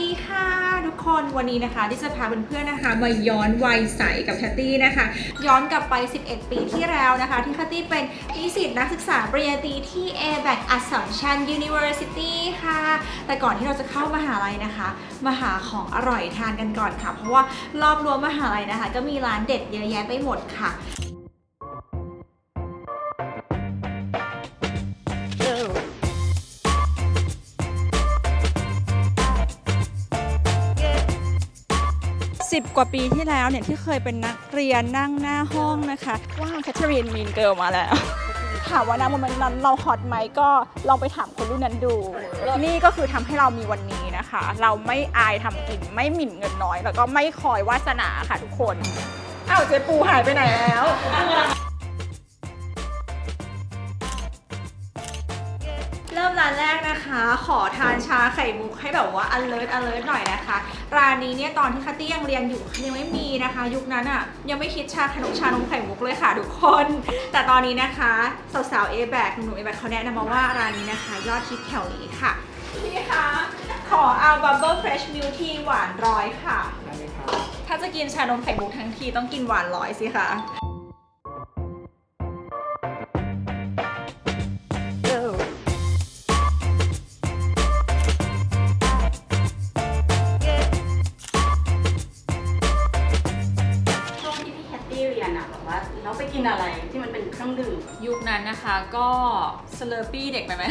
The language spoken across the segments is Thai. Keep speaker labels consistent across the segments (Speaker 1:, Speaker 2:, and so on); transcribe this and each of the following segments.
Speaker 1: ดีค่ะทุกคนวันนี้นะคะที่จะพาเพื่อนๆนะคะ มาย้อนวัยใสกับแคตตี้นะคะ ย้อนกลับไป 11 ปีที่แล้วนะคะ ที่แคตตี้เป็นนิสิตนักศึกษาปริญญาตรีที่ a b a c Assumption University ค่ะ แต่ก่อนที่เราจะเข้ามหาลัยนะคะ มาหาของอร่อยทานกันก่อนค่ะ เพราะว่ารอบรั้วมหาลัยนะคะ ก็มีร้านเด็ดเยอะแยะไปหมดค่ะ
Speaker 2: สิบกว่าปีที่แล้วเนี่ยที่เคยเป็นนักเรียนนั่งหน้าห้องนะคะว่าแคทเธอรีนมีนเกิลมาแล้ว ถามว่านะโมเมนต์นั้นเราฮอตไหมก็ลองไปถามคนรุ่นนั้นดู นี่ก็คือทำให้เรามีวันนี้นะคะ เราไม่อายทำกินไม่หมิ่นเงินน้อย แล้วก็ไม่คอยวาสนาค่ะทุกคนอ้าวเจ๊ปูหายไปไหนแล้ว
Speaker 1: ริ่มร้านแรกนะคะ ขอทานชาไข่มุกให้แบบว่า alert alert หน่อยนะคะ ร้านนี้เนี่ยตอนที่คัตตี้ยังเรียนอยู่ยังไม่มีนะคะ ยุคนั้นอะ่ะยังไม่คิดชาขนมชานมไข่มุกเลยค่ะทุกคน แต่ตอนนี้นะคะสาวๆ A b a c หนุ่มๆ A b a c เขาแนะนำมาว่าร้านนี้นะคะ ยอดฮิตแถวนี้ค่ะพี่คะขอเอา Bubble Fresh Milk Tea หวานร้อยค่ะ
Speaker 3: ได้ไหมครับ
Speaker 1: ถ้าจะกินชานมไข่มุกทั้งทีต้องกินหวานร้อยสิคะ
Speaker 4: ที่มันเป็นเครื่องดื่ม
Speaker 1: ยุคนั้นนะคะก็สเลอร์ปี้เด็กไปไหม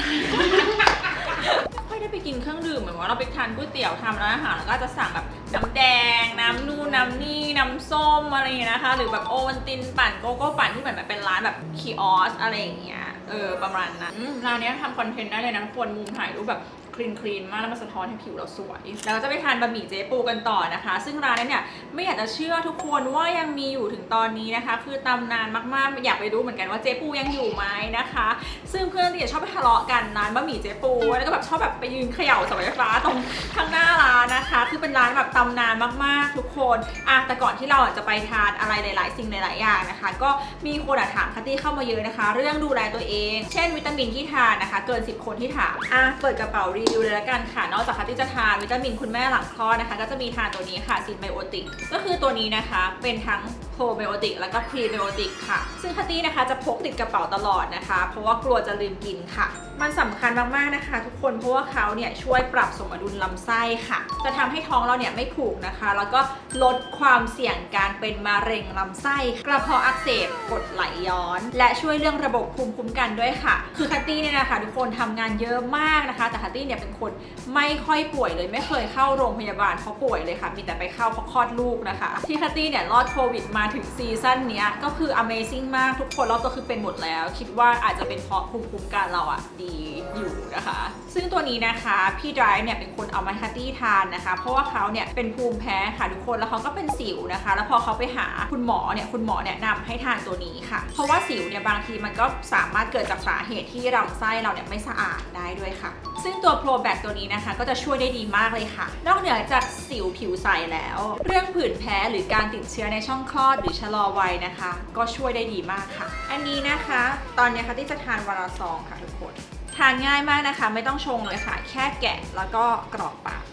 Speaker 1: ค่อยได้ไปกินเครื่องดื่มเหมือนว่าเราไปทานก๋วยเตี๋ยวทำร้านอาหารแล้วก็จะสั่งแบบน้ำแดง น้ำนู่นน้ำนี่ น้ำส้มอะไรอย่างเงี้ยนะคะ หรือแบบโอวัลตินปั่นโกโก้ปั่นที่เหมือนแบบเป็นร้านแบบคีออสอะไรอย่างเงี้ยเออประมาณนั้นอืมร้านเนี้ยทำคอนเทนต์ได้เลยนะทุกคนมุมถ่ายรูปแบบ ลีนคลีนมากแล้วมันสะท้อนให้ผิวเราสวย แล้วก็จะไปทานบะหมี่เจ๊ปูกันต่อนะคะ ซึ่งร้านนี้เนี่ยไม่อยากจะเชื่อทุกคนว่ายังมีอยู่ถึงตอนนี้นะคะ คือตำนานมากๆ อยากไปรู้เหมือนกันว่าเจ๊ปูยังอยู่ไหมนะคะ ซึ่งเพื่อนที่ชอบไปทะเลาะกันร้านบะหมี่เจ๊ปู แล้วก็แบบชอบแบบไปยืนเขย่าเสาไฟฟ้าตรงข้างหน้าร้านนะคะ คือเป็นร้านแบบตำนานมากๆ ทุกคนอะแต่ก่อนที่เราอะจะไปทานอะไรหลาย ๆ สิ่งหลาย ๆ อย่างนะคะ ก็มีคนถามคัตตี้เข้ามาเยอะนะคะ เรื่องดูแลตัวเอง เช่น วิตามินที่ทานนะคะ เกิน 10 คนที่ถามอะเปิดกระเป๋ารีวิวเลยละกันค่ะ นอกจากคัตตี้จะทานวิตามินคุณแม่หลังคลอดนะคะ ก็จะมีทานตัวนี้ค่ะซินไบโอติกก็คือตัวนี้นะคะเป็นทั้งโปรไบโอติกแล้วก็พรีไบโอติกค่ะ ซึ่งคัตตี้นะคะจะพกติดกระเป๋าตลอดนะคะ เพราะว่ากลัวจะลืมกินค่ะ มันสำคัญมากๆนะคะ ทุกคนเพราะว่าเขาเนี่ยช่วยปรับสมดุลลำไส้ค่ะ จะทำให้ท้องเราเนี่ยไม่ผูกนะคะ แล้วก็ลดความเสี่ยงการเป็นมะเร็งลำไส้ กระเพาะอักเสบกดไหลย้อน และช่วยเรื่องระบบภูมิคุ้มกันด้วยค่ะ คือคัตตี้เนี่ยนะคะทุกคนทำงานเยอะมากนะคะ แต่คัตตี้เนี่ยเป็นคนไม่ค่อยป่วยเลย ไม่เคยเข้าโรงพยาบาลเพราะป่วยเลยค่ะ มีแต่ไปเข้าเพราะคลอดลูกนะคะ ที่คัตตี้เนี่ยรอดโควิดมาถึงซีซั่นนี้ก็คือ Amazing มากทุกคนรอบตัวคือเป็นหมดแล้ว คิดว่าอาจจะเป็นเพราะภูมิคุ้มกันเราอะดีอยู่นะคะ ซึ่งตัวนี้นะคะพี่ดรฟ์เนี่ยเป็นคนเอามาให้คัตตี้ทานนะคะ เพราะว่าเขาเนี่ยเป็นภูมิแพ้ค่ะทุกคนแล้วเขาก็เป็นสิวนะคะ แล้วพอเขาไปหาคุณหมอเนี่ยคุณหมอแนะนำให้ทานตัวนี้ค่ะ เพราะว่าสิวเนี่ยบางทีมันก็สามารถเกิดจากสาเหตุที่ลำไส้เราเนี่ยไม่สะอาดได้ด้วยค่ะ ซึ่งตัวโปรแบคตัวนี้นะคะ ก็จะช่วยได้ดีมากเลยค่ะ นอกเหนือจากสิวผิวใสแล้ว เรื่องผื่นแพ้หรือการติดเชื้อในช่องคลอดหรือชะลอวัยนะคะ ก็ช่วยได้ดีมากค่ะ อันนี้นะคะ ตอนนี้ค่ะที่จะทานวันละซองค่ะทุกคน ทานง่ายมากนะคะ ไม่ต้องชงเลยค่ะ แค่แกะแล้วก็กรอกปาก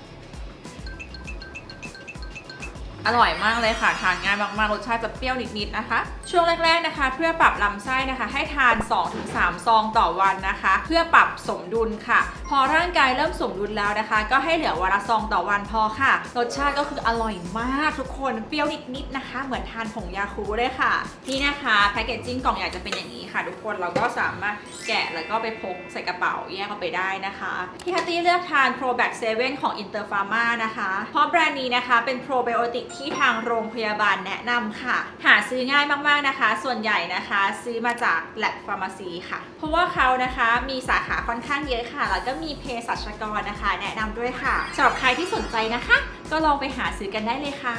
Speaker 1: อร่อยมากเลยค่ะ ทานง่ายมากๆ รสชาติจะเปรี้ยวนิดๆนะคะ ช่วงแรกๆนะคะ เพื่อปรับลำไส้นะคะ ให้ทาน 2-3 ซองต่อวันนะคะ เพื่อปรับสมดุลค่ะ พอร่างกายเริ่มสมดุลแล้วนะคะ ก็ให้เหลือวันละซองต่อวันพอค่ะ รสชาติก็คืออร่อยมากทุกคนเปรี้ยวนิดๆนะคะ เหมือนทานผงยาคูเลยค่ะ นี่นะคะแพคเกจจิ้งกล่องใหญ่จะเป็นอย่างนี้ค่ะ ทุกคนเราก็สามารถแกะแล้วก็ไปพกใส่กระเป๋าแยกเอาไปได้นะคะที่ฮัตตี้เลือกทาน Pro Back 7ของ Inter Pharma นะคะเพราะแบรนด์นี้นะคะเป็นโปรไบโอติกที่ทางโรงพยาบาลแนะนำค่ะ หาซื้อง่ายมากๆนะคะ ส่วนใหญ่นะคะ ซื้อมาจาก Lab Pharmacy ค่ะ เพราะว่าเขานะคะมีสาขาค่อนข้างเยอะค่ะ แล้วก็มีเภสัชกรนะคะ แนะนำด้วยค่ะสำหรับใครที่สนใจนะคะ ก็ลองไปหาซื้อกันได้เลยค่ะ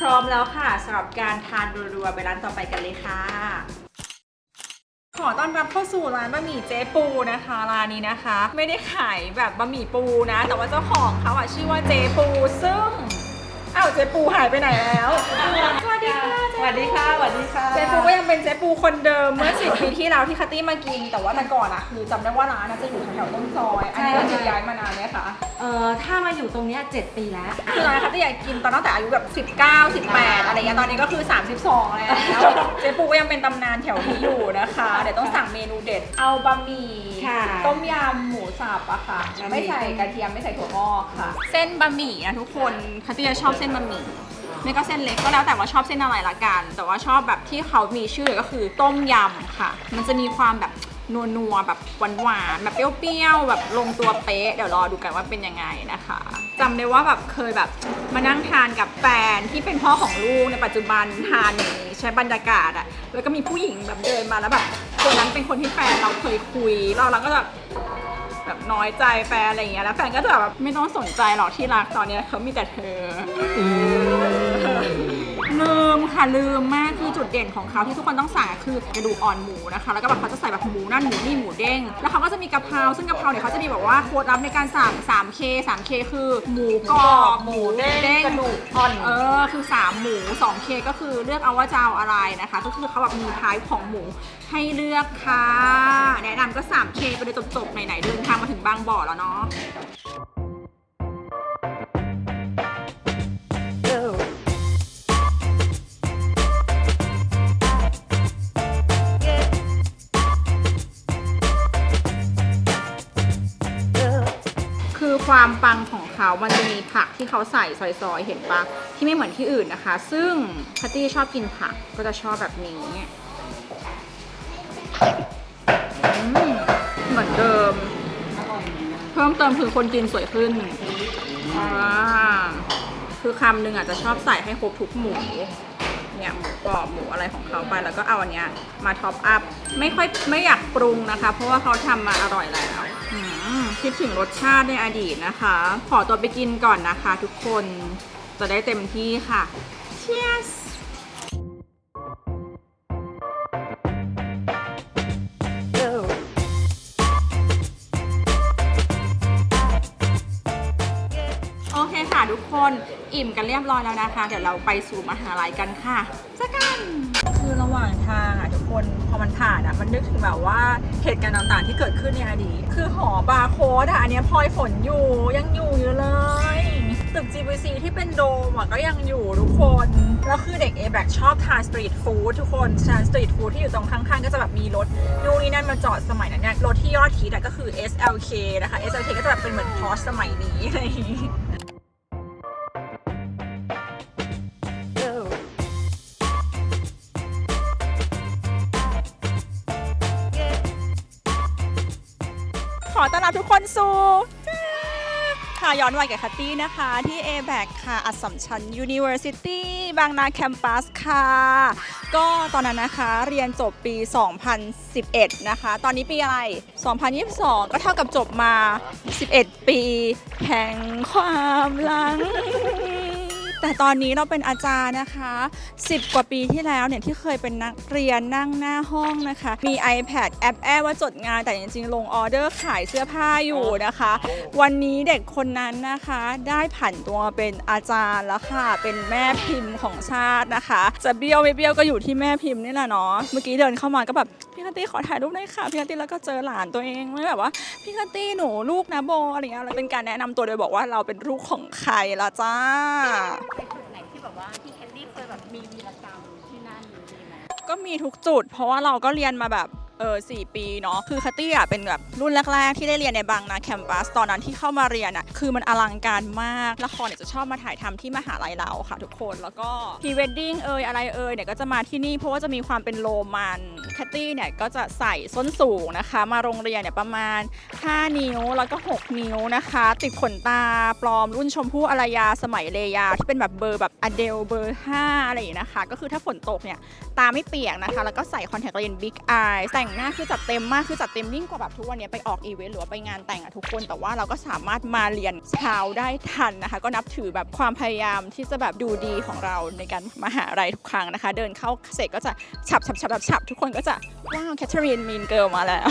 Speaker 1: พร้อมแล้วค่ะสำหรับการทานรัวๆไปร้านต่อไปกันเลยค่ะขอต้อนรับเข้าสู่ร้านบะหมี่เจ๊ปูนะคะร้านนี้นะคะ ไม่ได้ขายแบบบะหมี่ปูนะ แต่ว่าเจ้าของเขาอะชื่อว่าเจ๊ปูซึ่ง อ้าวเจ๊ปูหายไปไหนแล้ว สวัสดีค่ะ
Speaker 5: วัสดีค่ะสวัสดีค่ะ
Speaker 1: เจ๊ปูก็ยังเป็นเจ๊ปูคนเดิมเมื่อสิปีที่แล้วที่คัตตี้มากิน แต่ว่าแต่ก่อนอะคือจำได้ว่าร้านน่ะจะอยู่แถวๆต้นซอยอันนี้ก็คือย้ายมานานไหมคะ
Speaker 4: เอ่อถ้ามาอยู่ตรงเนี้ยเจ็ดปีแล้ว
Speaker 1: คือตอนนั้นคัตตี้อยากกินตอนตั้งแต่อายุแบบ 19 18 อะไรเงี้ยตอนนี้ก็คือ 32 แล้วเจ๊ปูก็ยังเป็นตำนานแถวนี้อยู่นะคะ เดี๋ยวต้องสั่งเมนูเด็ด เอาบะหมี่
Speaker 4: ค่ะ
Speaker 1: ต้มยำหมูสับอะค่ะ
Speaker 4: บะหมี่
Speaker 1: ไม่ใส่กระเทียมไม่ใส่ถั่วงอกค่ะ เส้นบะหมี่นะทุกคนคัตตี้จะชอบเส้นบะหมี่ ไม่ก็เส้นเล็กก็แล้วแต่ว่าชอบเส้นอะไรละกัน แต่ว่าชอบแบบที่เขามีชื่อก็คือต้มยำค่ะ มันจะมีความแบบนัวๆแบบหวานๆแบบเปรี้ยวๆแบบลงตัวเป๊ะเดี๋ยวรอดูกันว่าเป็นยังไงนะคะจำได้ว่าแบบเคยแบบมานั่งทานกับแฟนที่เป็นพ่อของลูกในปัจจุบันทานอย่างนี้ใช้บรรยากาศอะแล้วก็มีผู้หญิงแบบเดินมาแล้วแบบคนนั้นเป็นคนที่แฟนเราเคยคุยเราเราก็แบบแบบน้อยใจแฟนอะไรอย่างเงี้ยแล้วแฟนก็จะแบบไม่ต้องสนใจหรอกที่รักตอนเนี้ยเขามีแต่เธอ ลืมค่ะลืมมากคือจุดเด่นของเขาที่ทุกคนต้องสั่งอะคือกระดูกอ่อนหมูนะคะ แล้วก็แบบเขาจะใส่แบบหมูนั่นหมูนี่หมูเด้ง แล้วเขาก็จะมีกะเพราซึ่งกะเพราเนี่ยเขาจะมีแบบว่าโค้ดลับในการสั่ง 3K 3K คือหมูกรอบหมูเด้ง
Speaker 5: กระดูกอ่อน
Speaker 1: เออคือ 3 หมู 2K ก็คือเลือกเอาว่าจะเอาอะไรนะคะ ก็คือเขาแบบมีท้ายของหมูให้เลือกค่ะ แนะนำก็ 3K ไปเลยจบๆไหนๆเดินทางมาถึงบางบ่อแล้วเนาะ ความปังของเขามันจะมีผักที่เขาใส่ซอยๆ เห็นปะที่ไม่เหมือนที่อื่นนะคะ ซึ่งพัตตี้ชอบกินผักก็จะชอบแบบนี้เหมือนเดิม เพิ่มเติมคือคนกินสวยขึ้นคือคำหนึ่งอาจจะชอบใส่ให้ครบทุกหมูเนี่ยหมูกรอบหมูอะไรของเขาไปแล้วก็เอาอันเนี้ยมาท็อปอัพไม่ค่อยไม่อยากปรุงนะคะ เพราะว่าเขาทำมาอร่อยแล้ว คิดถึงรสชาติในอดีตนะคะ ขอตัวไปกินก่อนนะคะทุกคนจะได้เต็มที่ค่ะ Cheers โอเคค่ะทุกคนอิ่มกันเรียบร้อยแล้วนะคะ เดี๋ยวเราไปสู่มหาลัยกันค่ะสักกัน คือระหว่างทางอะทุกคนพอมันผ่านอะมันนึกถึงแบบว่าเหตุการณ์ต่างๆ ที่เกิดขึ้นในอดีตคือหอบาร์โค้ดอะอันนี้พลอยฝนอยู่ยังอยู่อยู่เลยตึก GVC ที่เป็นโดมอะก็ยังอยู่ทุกคน แล้วคือเด็ก a b a c ชอบทานสตรีทฟู้ดทุกคนทานสตรีทฟู้ดที่อยู่ตรงข้างๆ ก็จะแบบมีรถนู่นนี่นั่นมาจอดสมัยนั้นเนี่ยรถที่ยอดฮิตก็คือ SLK นะคะ SLK ก็จะแบบเป็นเหมือนพอสสมัยนี้อะไรอย่างงี้ ค่ะ ย้อนวัยกับคัตตี้นะคะ ที่ a b a c ค่ะ อัสสัมชัญ University บางนาแคมปัสค่ะ ก็ตอนนั้นนะคะเรียนจบปี 2011 นะคะ ตอนนี้ปีอะไร 2022 ก็เท่ากับจบมา 11 ปีแห่งความหลัง แต่ตอนนี้เราเป็นอาจารย์นะคะ 10 กว่าปีที่แล้วเนี่ยที่เคยเป็นนักเรียนนั่งหน้าห้องนะคะ มี iPad แอปแอว่าจดงานแต่จริงๆ ลงออเดอร์ขายเสื้อผ้าอยู่นะคะ วันนี้เด็กคนนั้นนะคะได้ผันตัวเป็นอาจารย์แล้วค่ะ เป็นแม่พิมพ์ของชาตินะคะ จะเบี้ยวไม่เบี้ยวก็อยู่ที่แม่พิมพ์นี่แหละเนาะเมื่อกี้เดินเข้ามาก็แบบพี่คัตตี้ขอถ่ายรูปหน่อยค่ะพี่คัตตี้แล้วก็เจอหลานตัวเองเลยแบบว่าพี่คัตตี้หนูลูกนะโบอะไรเงี้ยเป็นการแนะนำตัวโดยบอกว่าเราเป็นลูกของใครละจ้า
Speaker 4: ไปจุดไหนที่แบบว่าพี่แคนดี้เคยแบบมีวีรกรรมที่นั่นมีไหม
Speaker 1: ก็มีทุกจุด เพราะว่าเราก็เรียนมาแบบ เออสปีเนาะคือคัตตี้อะเป็นแบบรุ่นแรก ๆ ที่ได้เรียนในบางนาแคมปัสตอนนั้นที่เข้ามาเรียนอะคือมันอลังการมากละครเนี่ยจะชอบมาถ่ายทำที่มหาลัยเราค่ะทุกคนแล้วก็พรีเวดดิ้งเอยอะไรเอยเนี่ยก็จะมาที่นี่เพราะว่าจะมีความเป็นโรมันคัตตี้เนี่ยก็จะใส่ส้นสูงนะคะ มาโรงเรียนเนี่ยประมาณ 5 นิ้วแล้วก็ 6 นิ้วนะคะ ติดขนตาปลอมรุ่นชมพู่อารยาสมัยเลยาที่เป็นแบบเบอร์แบบอเดลเบอร์ 5 อะไรอย่างนี้นะคะ ก็คือถ้าฝนตกเนี่ยตาไม่เปียกนะคะ แล้วก็ใส่คอนแทคเลนส์บิ๊กอายแต่งหน้าคือจัดเต็มมากคือจัดเต็มยิ่งกว่าแบบทุกวันนี้ไปออกอีเวนต์หรือว่าไปงานแต่งอะทุกคนแต่ว่าเราก็สามารถมาเรียนเช้าได้ทันนะคะ ก็นับถือแบบความพยายามที่จะแบบดูดีของเราในการมาหาอะไรทุกครั้งนะคะ เดินเข้าเสร็จก็จะฉับฉับฉับฉับฉับทุกคนก็จะว้าวแคทเธอรีนมีนเกิลมาแล้ว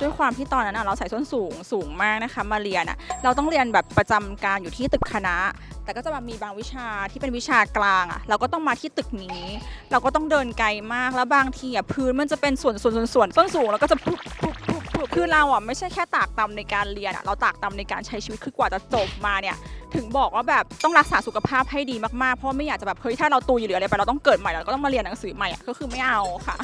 Speaker 1: ด้วยความที่ตอนนั้นอะเราใส่ส้นสูงสูงมากนะคะ มาเรียนอะเราต้องเรียนแบบประจำการอยู่ที่ตึกคณะ แต่ก็จะมามีบางวิชาที่เป็นวิชากลางอะเราก็ต้องมาที่ตึกนี้ เราก็ต้องเดินไกลมากแล้วบางทีอะพื้นมันจะเป็นส่วนส่วนส่วนส่วนส้นสูงแล้วก็จะพุบพุบพุบพุบคือเราอะไม่ใช่แค่ตากตำในการเรียนอะเราตากตำในการใช้ชีวิตคือกว่าจะจบมาเนี่ยถึงบอกว่าแบบต้องรักษาสุขภาพให้ดีมากๆ เพราะไม่อยากจะแบบเฮ้ยถ้าเราตุยหรืออะไรไปเราต้องเกิดใหม่เราก็ต้องมาเรียนหนังสือใหม่อะก็คือไม่เอาค่ะ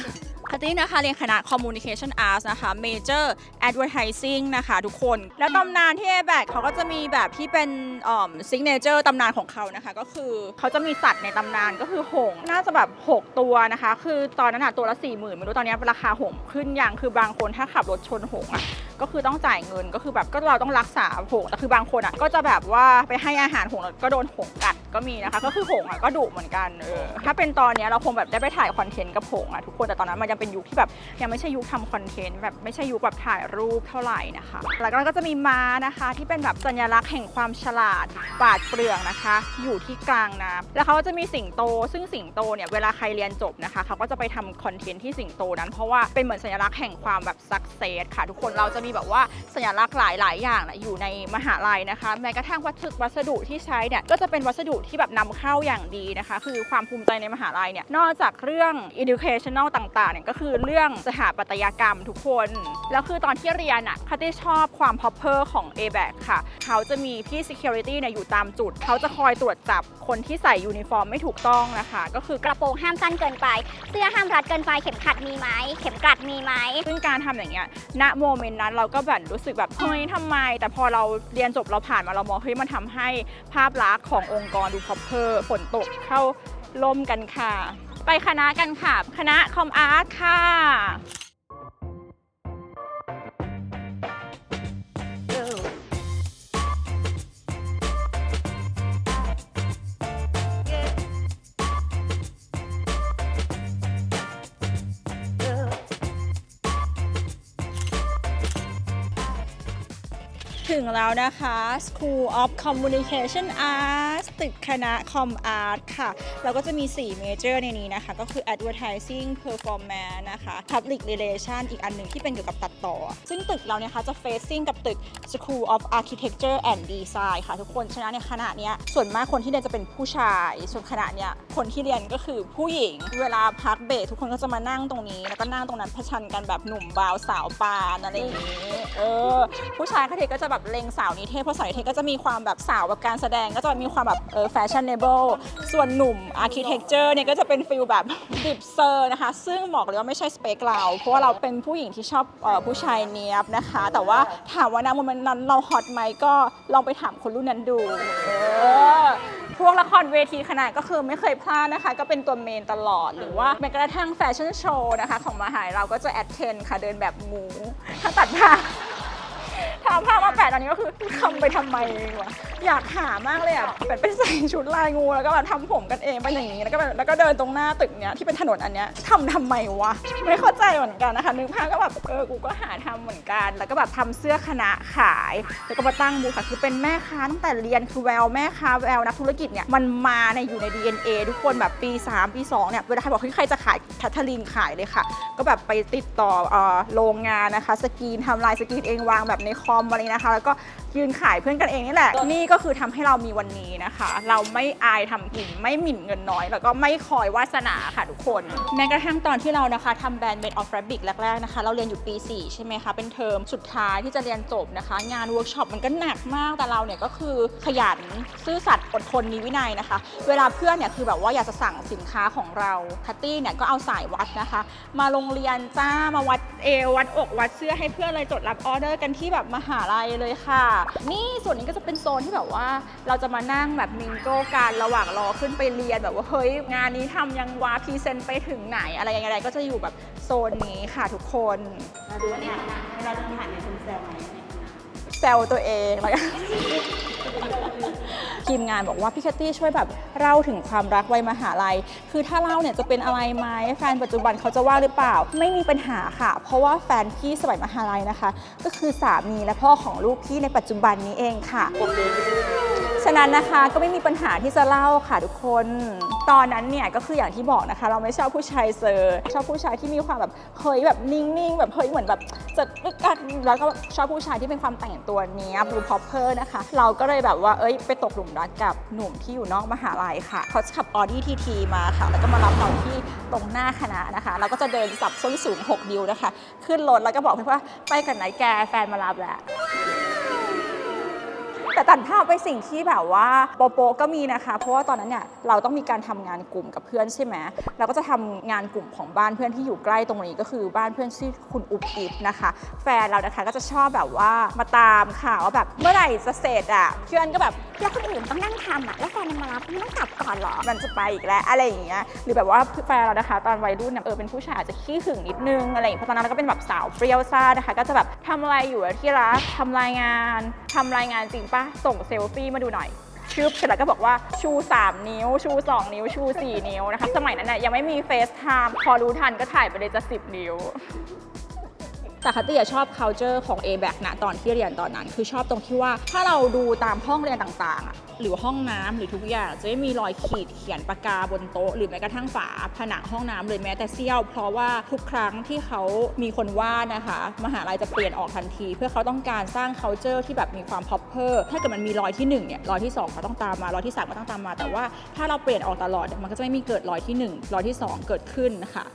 Speaker 1: คตินะคะเรียนคณะ Communication Arts นะคะ Major Advertising นะคะทุกคน แล้วตำนานที่ a b a c เขาก็จะมีแบบที่เป็นเอ่อ signature ตำนานของเขานะคะ ก็คือเขาจะมีสัตว์ในตำนานก็คือหงส์น่าจะแบบ 6 ตัวนะคะ คือตอนนั้นอะตัวละ4 0,000ไม่รู้ตอนนี้ราคาหงส์ขึ้นอยังคือบางคนถ้าขับรถชนหงส์อะ ก็คือต้องจ่ายเงินก็คือแบบก็เราต้องรักษาหงส์แต่คือบางคนอะก็จะแบบว่าไปให้อาหารหงส์แล้วก็โดนหงกัดก็มีนะคะ ก็คือหงส์อะก็ดุเหมือนกันเออถ้าเป็นตอนเนี้ยเราคงแบบได้ไปถ่ายคอนเทนต์กับหงส์อะทุกคนแต่ตอนนั้นมันยังเป็นยุคที่แบบยังไม่ใช่ยุคทำคอนเทนต์แบบไม่ใช่ยุคแบบถ่ายรูปเท่าไหร่นะคะ แล้วก็จะมีม้านะคะ ที่เป็นแบบสัญลักษณ์แห่งความฉลาดปาดเปรื่องนะคะ อยู่ที่กลางน้ำแล้วเขาก็จะมีสิงโต ซึ่งสิงโตเนี่ยเวลาใครเรียนจบนะคะเขาก็จะไปทำคอนเทนต์ที่สิงโตนั้น เพราะว่าเป็นเหมือนสัญลักษณ์แห่งความแบบสักเซสค่ะ ทุกคนเราจะมีแบบว่าสัญลักษณ์หลายๆอย่างนะอยู่ในมหาลัยนะคะ แม้กระทั่งวัสดุวัสดุที่ใช้เนี่ยก็จะเป็นวัสดุที่แบบนำเข้าอย่างดีนะคะ คือความภูมิใจในมหาลัยเนี่ยนอกจากเรื่อง educational ต่างๆเนี่ยก็คือเรื่องสถาปัตยกรรมทุกคน แล้วคือตอนที่เรียนอะคาติชอบความ proper ของ a b a c ค่ะ เขาจะมีพี่ security เนี่ยอยู่ตามจุด เขาจะคอยตรวจจับคนที่ใส่ยูนิฟอร์มไม่ถูกต้องนะคะ ก็คือก
Speaker 6: ระโปรงห้ามสั้นเกินไป เสื้อห้ามรัดเกินไปเข็มขัดมีไหมเข็มกลัดมีไหม
Speaker 1: ซึ่งการทำอย่างเงี้ยณโมเมนต์นั้นเราก็แบบรู้สึกแบบเฮ้ยทำไม แต่พอเราเรียนจบเราผ่านมาเรามองเฮ้ยมันทำให้ภาพลักษณ์ขององค์กรดูพอเพอร์ฝนตกเข้าล่มกันค่ะ ไปคณะกันค่ะ คณะคอมอาร์ตค่ะ ถึงแล้วนะคะ School of Communication Arts ตึกคณะ Com Art ค่ะแล้วก็จะมี4 Major ในนี้นะคะ ก็คือ Advertising Performance นะคะ Public Relation อีกอันหนึ่งที่เป็นเกี่ยวกับตัดต่อ ซึ่งตึกเราเนี่ยคะจะ facing กับตึก School of Architecture and Design ค่ะ ทุกคนฉะนั้นเนี่ยคณะเนี้ยส่วนมากคนที่เรียนจะเป็นผู้ชาย ส่วนคณะเนี้ยคนที่เรียนก็คือผู้หญิง เวลาพักเบรกทุกคนก็จะมานั่งตรงนี้ แล้วก็นั่งตรงนั้นผชันกันแบบหนุ่มบ่าวสาวปานอะไรอย่างนี้เออผู้ชายเขาเทก็จะแบบเลงสาวนิเทศเพราะสาวนิเทศก็จะมีความแบบสาวแบบการแสดงก็จะมีความแบบเออแฟชั่นเนเบิลส่วนหนุ่มอาร์เคเต็กเจอร์เนี่ยก็จะเป็นฟิลแบบดิบเซอร์นะคะ ซึ่งบอกเลยว่าไม่ใช่สเปคเราเพราะว่าเราเป็นผู้หญิงที่ชอบเออผู้ชายเนี้ยบนะคะ แต่ว่าถามว่านะโมเมนต์นั้นเราฮอตไหมก็ลองไปถามคนรุ่นนั้นดูเออพวกละครเวทีขนาดก็คือไม่เคยพลาดนะคะ ก็เป็นตัวเมนตลอดหรือว่าแม้กระทั่งแฟชั่นโชว์นะคะ ของมหาลัยเราก็จะแอดเทนค่ะเดินแบบหมูถ้าตัดผ้า ทำผ้ามาแปดอันนี้ก็คือทำไปทำไมวะ อยากหามากเลยอะแบบไปใส่ชุดลายงูแล้วก็แบบทำผมกันเองเป็นอย่างนี้แล้วก็แบบแล้วก็เดินตรงหน้าตึกเนี้ยที่เป็นถนนอันเนี้ยทำทำไมวะไม่เข้าใจเหมือนกันนะคะนึกภาพก็แบบเออกูก็หาทำเหมือนกัน แล้วก็แบบทำเสื้อคณะขายแล้วก็มาตั้งบูธค่ะคือเป็นแม่ค้าตั้งแต่เรียนคือแววแม่ค้าแววนักธุรกิจเนี่ยมันมาในอยู่ใน DNA ทุกคนแบบปี 3 ปี2เนี่ยเวลาใครบอกใครจะขายแคทเธอรีนขายเลยค่ะ ก็แบบไปติดต่อเอ่อโรงงานนะคะ สกรีนทำลายสกรีนเองวางแบบในคอมอะไรนะคะ แล้วก็ ยืนขายเพื่อนกันเองนี่แหละ นี่ก็คือทำให้เรามีวันนี้นะคะ เราไม่อายทำกิน ไม่หมิ่นเงินน้อย แล้วก็ไม่คอยวาสนาค่ะทุกคน แม้กระทั่งตอนที่เรานะคะทำแบรนด์ Made of Fabric แรกๆนะคะ เราเรียนอยู่ปี 4 ใช่ไหมคะ เป็นเทอมสุดท้ายที่จะเรียนจบนะคะ งานเวิร์กช็อปมันก็หนักมาก แต่เราเนี่ยก็คือขยัน ซื่อสัตย์อดทน มีวินัยนะคะ เวลาเพื่อนเนี่ยคือแบบว่าอยากจะสั่งสินค้าของเราคัตตี้เนี่ยก็เอาสายวัดนะคะ มาโรงเรียนจ้า มาวัดเอววัดอกวัดเสื้อให้เพื่อนเลยจดรับออเดอร์กันที่แบบมหาลัยเลยค่ะนี่ส่วนนี้ก็จะเป็นโซนที่แบบว่า เราจะมานั่งแบบมิงโก้กันระหว่างรอขึ้นไปเรียนแบบว่าเฮ้ยงานนี้ทำยังวาพรีเซนต์ไปถึงไหนอะไรยังไงก็จะอยู่แบบโซนนี้ค่ะทุกคน
Speaker 4: เราดูว่าเนี่ยนะเวลาเดินผ่านเนี่ยคุณแซวไหม
Speaker 1: แซวตัวเองแล้วกันทีมงานบอกว่าพี่แคตตี้ช่วยแบบเล่าถึงความรักวัยมหาลัย คือถ้าเล่าเนี่ยจะเป็นอะไรไหมแฟนปัจจุบันเขาจะว่าหรือเปล่า ไม่มีปัญหาค่ะ เพราะว่าแฟนพี่สมัยมหาลัยนะคะ ก็คือสามีและพ่อของลูกพี่ในปัจจุบันนี้เองค่ะ ฉะนั้นนะคะก็ไม่มีปัญหาที่จะเล่าค่ะทุกคน ตอนนั้นเนี่ยก็คืออย่างที่บอกนะคะ เราไม่ชอบผู้ชายเซอร์ชอบผู้ชายที่มีความแบบเฮ้ยแบบนิ่งๆแบบเฮ้ยเหมือนแบบจะกันแล้วก็ชอบผู้ชายที่เป็นความแต่งตัวเนี้ยบลูพอปเพอร์นะคะ เราก็เลยแบบว่าเอ้ยไปตกหลุมรักกับหนุ่มที่อยู่นอกมหาลัยค่ะ เขาขับออดี้ทีทีมาค่ะ แล้วก็มารับเราที่ตรงหน้าคณะนะคะ เราก็จะเดินสับส้นสูง 6 นิ้วนะคะ ขึ้นรถแล้วก็บอกเพื่อนว่าไปกันไหนแกแฟนมารับแหละ แต่ตัดภาพไปสิ่งที่แบบว่าโปโปก็มีนะคะ เพราะว่าตอนนั้นเนี่ยเราต้องมีการทำงานกลุ่มกับเพื่อนใช่ไหมเราก็จะทำงานกลุ่มของบ้านเพื่อนที่อยู่ใกล้ตรงนี้ก็คือบ้านเพื่อนชื่อคุณอุบอิบนะคะ แฟนเรานะคะก็จะชอบแบบว่ามาตามข่าวว่าแบบเมื่อไหร่จะเสร็จอะเพื่อนก็แบบ
Speaker 6: แล้วคนอื่นต้องนั่งทำอะแล้วแฟนมันมารับมันต้องกลับก่อนหรอ
Speaker 1: มันจะไปอีกแล้วอะไรอย่างเงี้ยหรือแบบว่าแฟนเรานะคะ ตอนวัยรุ่นเนี่ยเออเป็นผู้ชายอาจจะขี้หึงนิดนึงอะไรอย่างเงี้ยเพราะตอนนั้นเราก็เป็นแบบสาวเปรี้ยวซ่านะคะ ก็จะแบบทำอะไรอยู่ที่รักทำรายงานทำรายงานจริงปะส่งเซลฟี่มาดูหน่อยชึบเสร็จแล้วก็บอกว่าชู 3 นิ้ว ชู 2 นิ้ว ชู 4 นิ้วนะคะ สมัยนั้นน่ยยังไม่มีเฟซไทม์พอรู้ทันก็ถ่ายไปเลยจะ 10 นิ้ว แต่คาตี้ชอบ culture ของ a b a c นะตอนที่เรียนตอนนั้น คือชอบตรงที่ว่าถ้าเราดูตามห้องเรียนต่างๆ หรือห้องน้ำหรือทุกอย่าง จะไม่มีรอยขีดเขียนปากกาบนโต๊ะ หรือแม้กระทั่งฝาผนังห้องน้ำเลยแม้แต่เสี้ยว เพราะว่าทุกครั้งที่เขามีคนวาดนะคะ มหาลัยจะเปลี่ยนออกทันที เพื่อเขาต้องการสร้าง culture ที่แบบมีความ proper ถ้าเกิดมันมีรอยที่หนึ่งเนี่ยรอยที่สองก็ต้องตามมารอยที่สามก็ต้องตามมา แต่ว่าถ้าเราเปลี่ยนออกตลอดมันก็จะไม่มีเกิดรอยที่หนึ่งรอยที่สองเกิดขึ้นนะคะ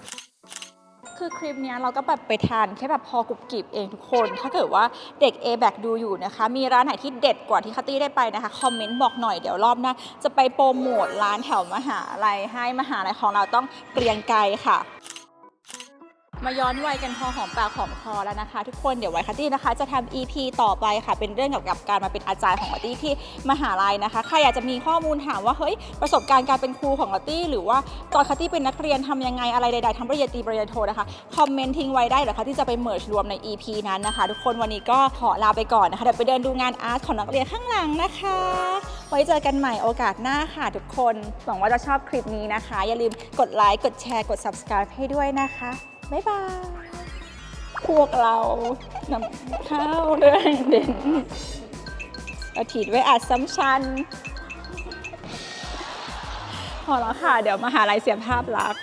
Speaker 1: คือคลิปเนี้ยเราก็แบบไปทานแค่แบบพอกรุบกริบเองทุกคน ถ้าเกิดว่าเด็ก a b a c ดูอยู่นะคะ มีร้านไหนที่เด็ดกว่าที่คัตตี้ได้ไปนะคะ คอมเมนต์บอกหน่อยเดี๋ยวรอบหน้าจะไปโปรโมทร้านแถวมหาลัยให้มหาลัยของเราต้องเกรียงไกรค่ะ มาย้อนวัยกันพอหอมปากหอมคอแล้วนะคะ ทุกคนเดี๋ยวไว้คัตตี้นะคะ จะทำ EP ต่อไปค่ะ เป็นเรื่องเกี่ยวกับการมาเป็นอาจารย์ของคัตตี้ที่มหาลัยนะคะใครอยากจะมีข้อมูลถามว่าเฮ้ยประสบการณ์การเป็นครูของคัตตี้หรือว่าตอนคัตตี้เป็นนักเรียนทำยังไงอะไรใดๆทั้งปริญญาตรีปริญญาโทนะคะคอมเมนต์ทิ้งไว้ได้เดี๋ยวคัตตี้จะไปเมิร์รวมใน EP นั้นนะคะ ทุกคนวันนี้ก็ขอลาไปก่อนนะคะเดี๋ยวไปเดินดูงานอาร์ตของนักเรียนข้างหลังนะคะ ไว้เจอกันใหม่โอกาสหน้าค่ะทุกคนหวังว่าจะชอบคลิปนี้นะคะ อย่าลืมกดไลค์กดแชร์กด subscribe ให้ด้วยนะคะ บ๊ายบาย พวกเรานำข้าวด้วยเด่นอาทิตย์ไว้อัดซ้ำชัน พอแล้วค่ะ เดี๋ยวมหาลัยเสียภาพลักษณ์